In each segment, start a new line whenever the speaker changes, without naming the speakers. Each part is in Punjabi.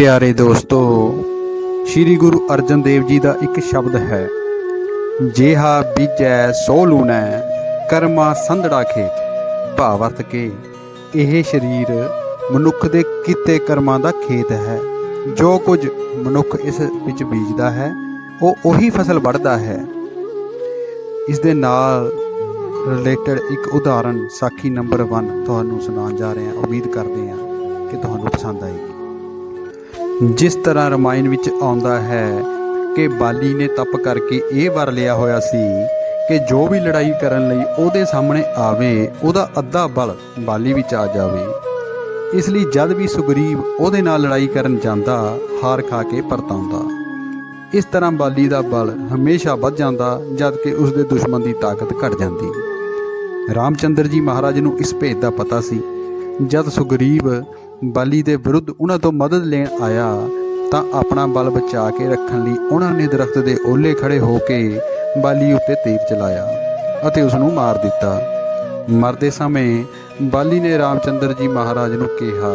ਪਿਆਰੇ ਦੋਸਤੋ, ਸ੍ਰੀ ਗੁਰੂ ਅਰਜਨ ਦੇਵ ਜੀ ਦਾ ਇੱਕ ਸ਼ਬਦ ਹੈ, ਜੇਹਾ ਬੀਜੈ ਸੋ ਲੂਣੈ, ਕਰਮਾ ਸੰਧੜਾ ਖੇਤ ਭਾਵ ਅਰਥ ਕੇ। ਇਹ ਸਰੀਰ ਮਨੁੱਖ ਦੇ ਕੀਤੇ ਕਰਮਾਂ ਦਾ ਖੇਤ ਹੈ। ਜੋ ਕੁਝ ਮਨੁੱਖ ਇਸ ਵਿੱਚ ਬੀਜਦਾ ਹੈ, ਉਹ ਉਹੀ ਫਸਲ ਵੱਢਦਾ ਹੈ। ਇਸ ਦੇ ਨਾਲ ਰਿਲੇਟਡ ਇੱਕ ਉਦਾਹਰਣ ਸਾਖੀ ਨੰਬਰ 1 ਤੁਹਾਨੂੰ ਸੁਣਾਉਣ ਜਾ ਰਹੇ। ਹਾਂ ਉਮੀਦ ਕਰਦੇ ਹਾਂ ਕਿ ਤੁਹਾਨੂੰ ਪਸੰਦ ਆਏਗੀ। ਜਿਸ ਤਰ੍ਹਾਂ ਰਮਾਇਣ ਵਿੱਚ ਆਉਂਦਾ ਹੈ ਕਿ ਬਾਲੀ ਨੇ ਤਪ ਕਰਕੇ ਇਹ ਵਰ ਲਿਆ ਹੋਇਆ ਸੀ ਕਿ ਜੋ ਵੀ ਲੜਾਈ ਕਰਨ ਲਈ ਉਹਦੇ ਸਾਹਮਣੇ ਆਵੇ, ਉਹਦਾ ਅੱਧਾ ਬਲ ਬਾਲੀ ਵਿੱਚ ਆ ਜਾਵੇ। ਇਸ ਲਈ ਜਦ ਵੀ ਸੁਗਰੀਵ ਉਹਦੇ ਨਾਲ ਲੜਾਈ ਕਰਨ ਜਾਂਦਾ, ਹਾਰ ਖਾ ਕੇ ਪਰਤਾਉਂਦਾ। ਇਸ ਤਰ੍ਹਾਂ ਬਾਲੀ ਦਾ ਬਲ ਹਮੇਸ਼ਾ ਵੱਧ ਜਾਂਦਾ, ਜਦ ਕਿ ਉਸ ਦੇ ਦੁਸ਼ਮਣ ਦੀ ਤਾਕਤ ਘਟ ਜਾਂਦੀ। ਰਾਮਚੰਦਰ ਜੀ ਮਹਾਰਾਜ ਨੂੰ ਇਸ ਭੇਦ ਦਾ ਪਤਾ ਸੀ। ਜਦ ਸੁਗਰੀਵ ਬਾਲੀ ਦੇ ਵਿਰੁੱਧ ਉਹਨਾਂ ਤੋਂ ਮਦਦ ਲੈਣ ਆਇਆ ਤਾਂ ਆਪਣਾ ਬਲ ਬਚਾ ਕੇ ਰੱਖਣ ਲਈ ਉਹਨਾਂ ਨੇ ਦਰਖਤ ਦੇ ਓਲੇ ਖੜੇ ਹੋ ਕੇ ਬਾਲੀ ਉੱਤੇ ਤੀਰ ਚਲਾਇਆ ਅਤੇ ਉਸ ਨੂੰ ਮਾਰ ਦਿੱਤਾ। ਮਰਦੇ ਸਮੇਂ ਬਾਲੀ ਨੇ ਰਾਮਚੰਦਰ ਜੀ ਮਹਾਰਾਜ ਨੂੰ ਕਿਹਾ,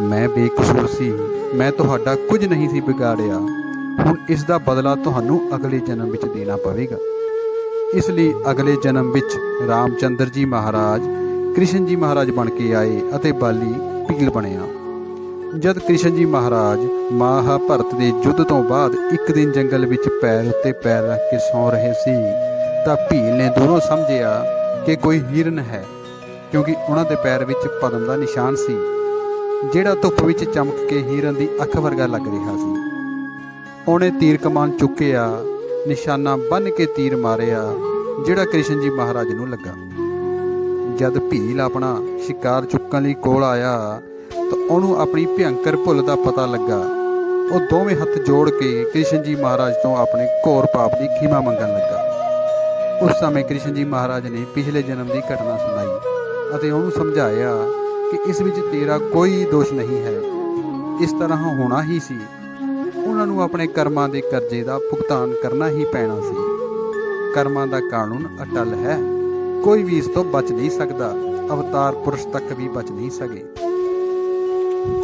ਮੈਂ ਬੇਕਸੂਰ ਸੀ, ਮੈਂ ਤੁਹਾਡਾ ਕੁਝ ਨਹੀਂ ਸੀ ਵਿਗਾੜਿਆ। ਹੁਣ ਇਸ ਦਾ ਬਦਲਾ ਤੁਹਾਨੂੰ ਅਗਲੇ ਜਨਮ ਵਿੱਚ ਦੇਣਾ ਪਵੇਗਾ। ਇਸ ਲਈ ਅਗਲੇ ਜਨਮ ਵਿੱਚ ਰਾਮਚੰਦਰ ਜੀ ਮਹਾਰਾਜ, ਕ੍ਰਿਸ਼ਨ ਜੀ ਮਹਾਰਾਜ ਬਣ ਕੇ ਆਏ ਅਤੇ ਬਾਲੀ ਭੀਲ ਬਣਿਆ। ਜਦ ਕ੍ਰਿਸ਼ਨ ਜੀ ਮਹਾਰਾਜ ਮਹਾਭਰਤ ਦੇ ਯੁੱਧ ਤੋਂ ਬਾਅਦ ਇੱਕ ਦਿਨ ਜੰਗਲ ਵਿੱਚ ਪੈਰ ਉੱਤੇ ਪੈਰ ਰੱਖ ਕੇ ਸੌਂ ਰਹੇ ਸੀ, ਤਾਂ ਭੀਲ ਨੇ ਦੂਰੋਂ ਸਮਝਿਆ ਕਿ ਕੋਈ ਹਿਰਨ ਹੈ, ਕਿਉਂਕਿ ਉਹਨਾਂ ਦੇ ਪੈਰ ਵਿੱਚ ਪਦਮ ਦਾ ਨਿਸ਼ਾਨ ਸੀ, ਜਿਹੜਾ ਧੁੱਪ ਵਿੱਚ ਚਮਕ ਕੇ ਹਿਰਨ ਦੀ ਅੱਖ ਵਰਗਾ ਲੱਗ ਰਿਹਾ ਸੀ। ਉਹਨੇ ਤੀਰ ਕਮਾਨ ਚੁੱਕਿਆ, ਨਿਸ਼ਾਨਾ ਬੰਨ ਕੇ ਤੀਰ ਮਾਰਿਆ, ਜਿਹੜਾ ਕ੍ਰਿਸ਼ਨ ਜੀ ਮਹਾਰਾਜ ਨੂੰ ਲੱਗਾ। ਜਦ ਭੀਲ ਆਪਣਾ ਸ਼ਿਕਾਰ ਚੁੱਕਣ ਲਈ ਕੋਲ ਆਇਆ, ਤਾਂ ਉਹਨੂੰ ਆਪਣੀ ਭਿਅੰਕਰ ਭੁੱਲ ਦਾ ਪਤਾ ਲੱਗਾ। ਉਹ ਦੋਵੇਂ ਹੱਥ ਜੋੜ ਕੇ ਕ੍ਰਿਸ਼ਨ ਜੀ ਮਹਾਰਾਜ ਤੋਂ ਆਪਣੇ ਘੋਰ ਪਾਪ ਦੀ ਖਿਮਾ ਮੰਗਣ ਲੱਗਾ। ਉਸ ਸਮੇਂ ਕ੍ਰਿਸ਼ਨ ਜੀ ਮਹਾਰਾਜ ਨੇ ਪਿਛਲੇ ਜਨਮ ਦੀ ਘਟਨਾ ਸੁਣਾਈ ਅਤੇ ਉਹਨੂੰ ਸਮਝਾਇਆ ਕਿ ਇਸ ਵਿੱਚ ਤੇਰਾ ਕੋਈ ਦੋਸ਼ ਨਹੀਂ ਹੈ। ਇਸ ਤਰ੍ਹਾਂ ਹੋਣਾ ਹੀ ਸੀ। ਉਹਨਾਂ ਨੂੰ ਆਪਣੇ ਕਰਮਾਂ ਦੇ ਕਰਜ਼ੇ ਦਾ ਭੁਗਤਾਨ ਕਰਨਾ ਹੀ ਪੈਣਾ ਸੀ। ਕਰਮਾਂ ਦਾ ਕਾਨੂੰਨ ਅਟਲ ਹੈ। ਕੋਈ ਵੀ ਇਸ ਤੋਂ ਬਚ ਨਹੀਂ ਸਕਦਾ। ਅਵਤਾਰ ਪੁਰਸ਼ ਤੱਕ ਵੀ ਬਚ ਨਹੀਂ ਸਕੇ।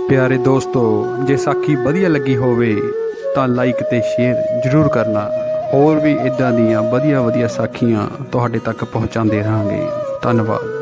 ਪਿਆਰੇ ਦੋਸਤੋ, ਜੇ ਸਾਖੀ ਵਧੀਆ ਲੱਗੀ ਹੋਵੇ, ਤਾਂ ਲਾਈਕ ਤੇ ਸ਼ੇਅਰ ਜ਼ਰੂਰ ਕਰਨਾ। ਹੋਰ ਵੀ ਇਦਾਂ ਦੀਆਂ ਵਧੀਆ ਵਧੀਆ ਸਾਖੀਆਂ ਤੁਹਾਡੇ ਤੱਕ ਪਹੁੰਚਾਉਂਦੇ ਰਹਾਂਗੇ। ਧੰਨਵਾਦ।